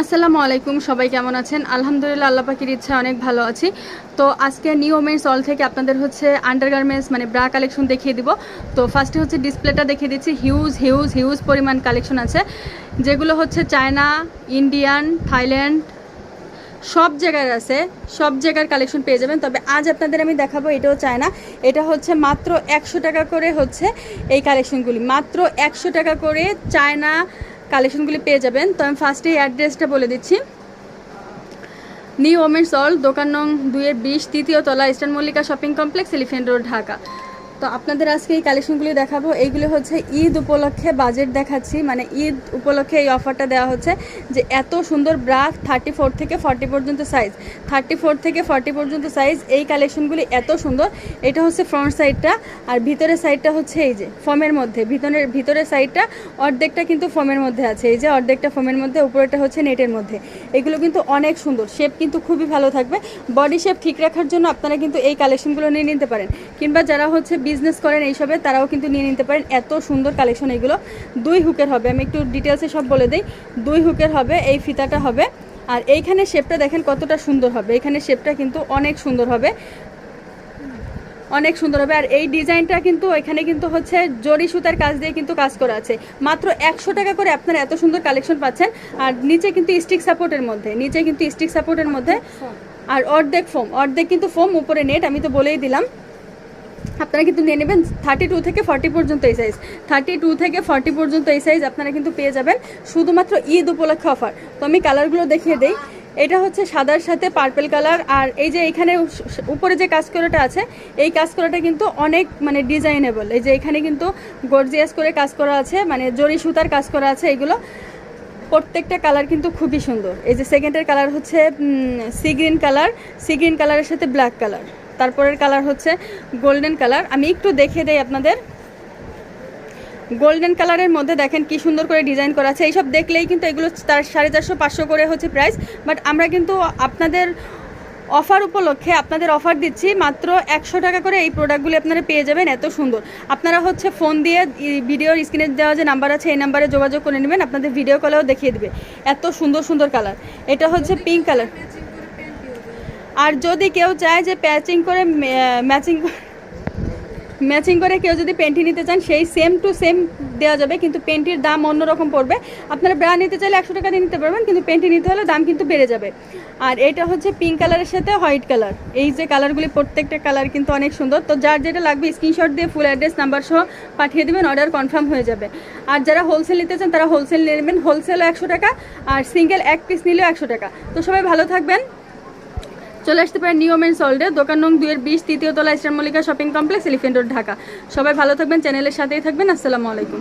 আসসালামু আলাইকুম, সবাই কেমন আছেন? আলহামদুলিল্লাহ, আল্লাহ পাখির ইচ্ছা অনেক ভালো আছি। তো আজকে নিউ ওমেন্স অল থেকে আপনাদের হচ্ছে আন্ডারগার্মেন্টস মানে ব্রা কালেকশন দেখিয়ে দিব। তো ফার্স্টে হচ্ছে ডিসপ্লেটা দেখিয়ে দিচ্ছি। হিউজ হিউজ হিউজ পরিমাণ কালেকশন আছে। যেগুলো হচ্ছে চায়না ইন্ডিয়ান থাইল্যান্ড সব জায়গার আছে। সব জায়গার কালেকশন পেয়ে যাবেন। তবে আজ আপনাদের আমি দেখাবো, এটাও চায়না এটা হচ্ছে মাত্র একশো টাকা করে হচ্ছে এই কালেকশনগুলি মাত্র একশো টাকা করে চায়না কালেকশনগুলি পেয়ে যাবেন। তো আমি ফার্স্টে অ্যাড্রেসটা বলে দিচ্ছি। নিউ ওমেন্স অল দোকান নং দুয়ের বিশ, তৃতীয় তলা eastern Mallika shopping complex elephant road Dhaka. তো আপনাদের আজকে এই কালেকশনগুলি দেখাবো। এইগুলো হচ্ছে ঈদ উপলক্ষে বাজেট দেখাচ্ছি। মানে ঈদ উপলক্ষে এই অফারটা দেওয়া হচ্ছে যে এত সুন্দর ব্রা থার্টি ফোর থেকে ফর্টি পর্যন্ত সাইজ থার্টি ফোর থেকে ফর্টি পর্যন্ত সাইজ এই কালেকশনগুলি এত সুন্দর। এটা হচ্ছে ফ্রন্ট সাইডটা আর ভিতরের সাইডটা হচ্ছে এই যে ফোমের মধ্যে। ভিতরের ভিতরের সাইডটা অর্ধেকটা কিন্তু ফোমের মধ্যে আছে। এই যে অর্ধেকটা ফোমের মধ্যে উপরেটা হচ্ছে নেটের মধ্যে। এগুলো কিন্তু অনেক সুন্দর। শেপ কিন্তু খুবই ভালো থাকবে। বডি শেপ ঠিক রাখার জন্য আপনারা কিন্তু এই কালেকশনগুলো নিয়ে নিতে পারেন। কিংবা যারা হচ্ছে বিজনেস করেন এইসবে তারাও কিন্তু নিয়ে নিতে পারেন। এত সুন্দর কালেকশন এগুলো। দুই হুকের হবে। আমি একটু ডিটেলসে সব বলে দিই। দুই হুকের হবে, এই ফিতাটা হবে। আর এইখানে শেপটা দেখেন কতটা সুন্দর হবে। এখানে শেপটা কিন্তু অনেক সুন্দর হবে। অনেক সুন্দর হবে। আর এই ডিজাইনটা কিন্তু এখানে কিন্তু হচ্ছে জরি সুতার কাজ দিয়ে কিন্তু কাজ করা আছে। মাত্র একশো টাকা করে আপনারা এত সুন্দর কালেকশন পাচ্ছেন। আর নিচে কিন্তু স্টিক সাপোর্টের মধ্যে। নিচে কিন্তু স্টিক সাপোর্টের মধ্যে। আর অর্ধেক ফোম অর্ধেক কিন্তু ফোম উপরে নেট আমি তো বলেই দিলাম। আপনারা কিন্তু নিয়ে নেবেন থার্টি টু থেকে ফর্টি পর্যন্ত এই সাইজ থার্টি টু থেকে ফর্টি পর্যন্ত এই সাইজ আপনারা কিন্তু পেয়ে যাবেন শুধুমাত্র ঈদ উপলক্ষে অফার তো আমি কালারগুলো দেখিয়ে দেই। এটা হচ্ছে সাদার সাথে পার্পেল কালার আর এই যে এখানে উপরে যে কাজ করাটা আছে, এই কাজ করাটা কিন্তু অনেক মানে ডিজাইনেবল এই যে এখানে কিন্তু গর্জিয়াস করে কাজ করা আছে মানে জরি সুতার কাজ করা আছে, এগুলো। প্রত্যেকটা কালার কিন্তু খুবই সুন্দর। এই যে সেকেন্ডের কালার হচ্ছে sea green colour sea green কালারের সাথে ব্ল্যাক কালার তারপরের কালার হচ্ছে গোল্ডেন কালার আমি একটু দেখে দেই আপনাদের। গোল্ডেন কালারের মধ্যে দেখেন কি সুন্দর করে ডিজাইন করা আছে। এইসব দেখলেই কিন্তু এগুলো তার সাড়ে চারশো, পাঁচশো করে হচ্ছে প্রাইস বাট আমরা কিন্তু আপনাদের অফার উপলক্ষে আপনাদের অফার দিচ্ছি, মাত্র একশো টাকা করে এই প্রোডাক্টগুলি আপনারা পেয়ে যাবেন, এত সুন্দর। আপনারা হচ্ছে ফোন দিয়ে ভিডিওর স্ক্রিনে দেওয়া যে নাম্বার আছে, এই নাম্বারে যোগাযোগ করে নেবেন, আপনাদের ভিডিও কলেও দেখিয়ে দেবে। এত সুন্দর সুন্দর কালার এটা হচ্ছে পিঙ্ক কালার আর যদি কেউ চায় যে প্যাচিং করে ম্যাচিং ম্যাচিং করে কেউ যদি পেন্টি নিতে চান, সেই সেম টু সেম দেওয়া যাবে, কিন্তু পেন্টির দাম অন্যরকম পড়বে। আপনারা ব্রা নিতে চাইলে একশো টাকা দিয়ে নিতে পারবেন, কিন্তু পেন্টি নিতে হলে দাম কিন্তু বেড়ে যাবে। আর এটা হচ্ছে পিঙ্ক কালারের সাথে হোয়াইট কালার এই যে কালারগুলি প্রত্যেকটা কালার কিন্তু অনেক সুন্দর। তো যার যেটা লাগবে স্ক্রিনশট দিয়ে ফুল অ্যাড্রেস নাম্বার সহ পাঠিয়ে দেবেন অর্ডার কনফার্ম হয়ে যাবে। আর যারা হোলসেল নিতে চান, তারা হোলসেল নেবেন। হোলসেলও একশো টাকা, আর সিঙ্গেল এক পিস নিলেও একশো টাকা। তো সবাই ভালো থাকবেন। চলে আসতে পারেন নিউ ওমেন সল্ডে দোকান নং দুয়ের বিশ, তৃতীয় তলা eastern Mallika shopping complex, elephant road, Dhaka. সবাই ভালো থাকবেন, চ্যানেলের সাথেই থাকবেন, আসসালামু আলাইকুম।